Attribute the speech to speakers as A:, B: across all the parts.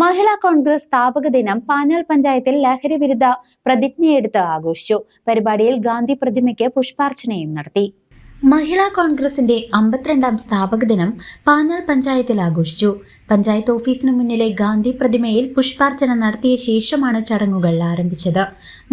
A: Mahila Congress സ്ഥാപക ദിനം പാഞ്ഞാൾ പഞ്ചായത്തിൽ ലഹരി വിരുദ്ധ പ്രതിജ്ഞയെടുത്ത് ആഘോഷിച്ചു. പരിപാടിയിൽ ഗാന്ധി പ്രതിമയ്ക്ക് പുഷ്പാർച്ചനയും നടത്തി. മഹിളാ കോൺഗ്രസിന്റെ അമ്പത്തിരണ്ടാം സ്ഥാപക ദിനം പാഞ്ഞാൾ പഞ്ചായത്തിൽ ആഘോഷിച്ചു. പഞ്ചായത്ത് ഓഫീസിനു മുന്നിലെ ഗാന്ധി പ്രതിമയിൽ പുഷ്പാർച്ചന നടത്തിയ ശേഷമാണ് ചടങ്ങുകൾ ആരംഭിച്ചത്.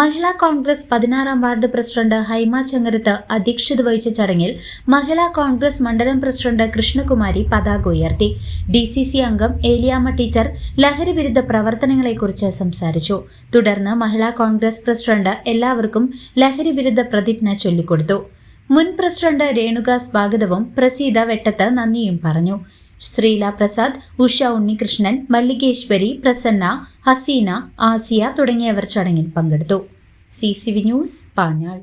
A: മഹിളാ കോൺഗ്രസ് പതിനാറാം വാർഡ് പ്രസിഡന്റ് ഹൈമ ചങ്ങരത്ത് അധ്യക്ഷത വഹിച്ച ചടങ്ങിൽ മഹിളാ കോൺഗ്രസ് മണ്ഡലം പ്രസിഡന്റ് കൃഷ്ണകുമാരി പതാക ഉയർത്തി. ഡി സി സി അംഗം ഏലിയാമ ടീച്ചർ ലഹരി വിരുദ്ധ പ്രവർത്തനങ്ങളെക്കുറിച്ച് സംസാരിച്ചു. തുടർന്ന് മഹിളാ കോൺഗ്രസ് പ്രസിഡന്റ് എല്ലാവർക്കും ലഹരി വിരുദ്ധ പ്രതിജ്ഞ ചൊല്ലിക്കൊടുത്തു. മുൻ പ്രസിഡന്റ് രേണുക സ്വാഗതവും പ്രസീത വെട്ടത്ത് നന്ദിയും പറഞ്ഞു. ശ്രീല പ്രസാദ് ഉഷ ഉണ്ണികൃഷ്ണൻ മല്ലികേശ്വരി പ്രസന്ന ഹസീന ആസിയ തുടങ്ങിയവർ ചടങ്ങിൽ പങ്കെടുത്തു. C C V news Panjal.